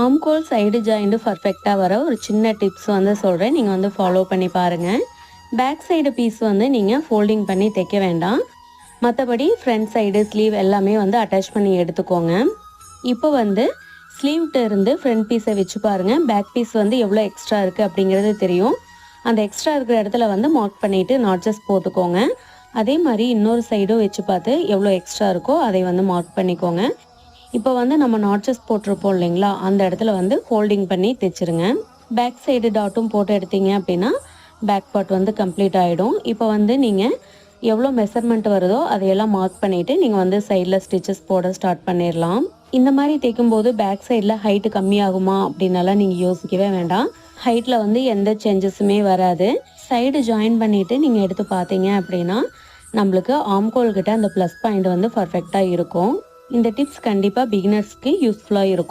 ஆம்கோல் side joint பர்ஃபெக்டாக வர ஒரு சின்ன டிப்ஸ் வந்து சொல்கிறேன் நீங்கள் வந்து ஃபாலோ பண்ணி பாருங்கள் பேக் சைடு பீஸ் வந்து நீங்கள் ஃபோல்டிங் பண்ணி தைக்க வேண்டாம். மற்றபடி ஃப்ரண்ட் சைடு ஸ்லீவ் எல்லாமே வந்து அட்டாச் பண்ணி எடுத்துக்கோங்க. இப்போ வந்து ஸ்லீவ்கிட்ட இருந்து ஃப்ரண்ட் பீஸை வச்சு பாருங்கள் பேக் பீஸ் வந்து எவ்வளோ எக்ஸ்ட்ரா இருக்குது அப்படிங்கிறது தெரியும். அந்த எக்ஸ்ட்ரா இருக்கிற இடத்துல வந்து மார்க் பண்ணிவிட்டு நாட்ஜஸ் போட்டுக்கோங்க. அதே மாதிரி இன்னொரு சைடும் வச்சு பார்த்து எவ்வளோ எக்ஸ்ட்ரா இருக்கோ அதை வந்து மார்க் பண்ணிக்கோங்க. இப்போ வந்து நம்ம நாட்சஸ் போட்டிருப்போம் இல்லைங்களா? அந்த இடத்துல வந்து ஃபோல்டிங் பண்ணி தைச்சிருங்க. பேக் சைடு டாட்டும் போட்டு எடுத்தீங்க அப்படின்னா பேக் பார்ட் வந்து கம்ப்ளீட் ஆகிடும் இப்போ வந்து நீங்கள் எவ்வளோ மெஷர்மெண்ட் வருதோ அதையெல்லாம் மார்க் பண்ணிவிட்டு நீங்கள் வந்து சைடில் ஸ்டிச்சஸ் போட ஸ்டார்ட் பண்ணிடலாம் இந்த மாதிரி தைக்கும்போது பேக் சைடில் ஹைட்டு கம்மியாகுமா அப்படின்னாலாம் நீங்கள் யோசிக்கவே வேண்டாம். ஹைட்டில் வந்து எந்த சேஞ்சஸுமே வராது. சைடு ஜாயின் பண்ணிவிட்டு நீங்கள் எடுத்து பார்த்தீங்க அப்படின்னா நம்மளுக்கு ஆம்கோல்கிட்ட அந்த ப்ளஸ் பாயிண்ட் வந்து பர்ஃபெக்டாக இருக்கும். இந்த டிப்ஸ் கண்டிப்பாக பிகினர்ஸ்க்கு யூஸ்ஃபுல்லாக இருக்கும்.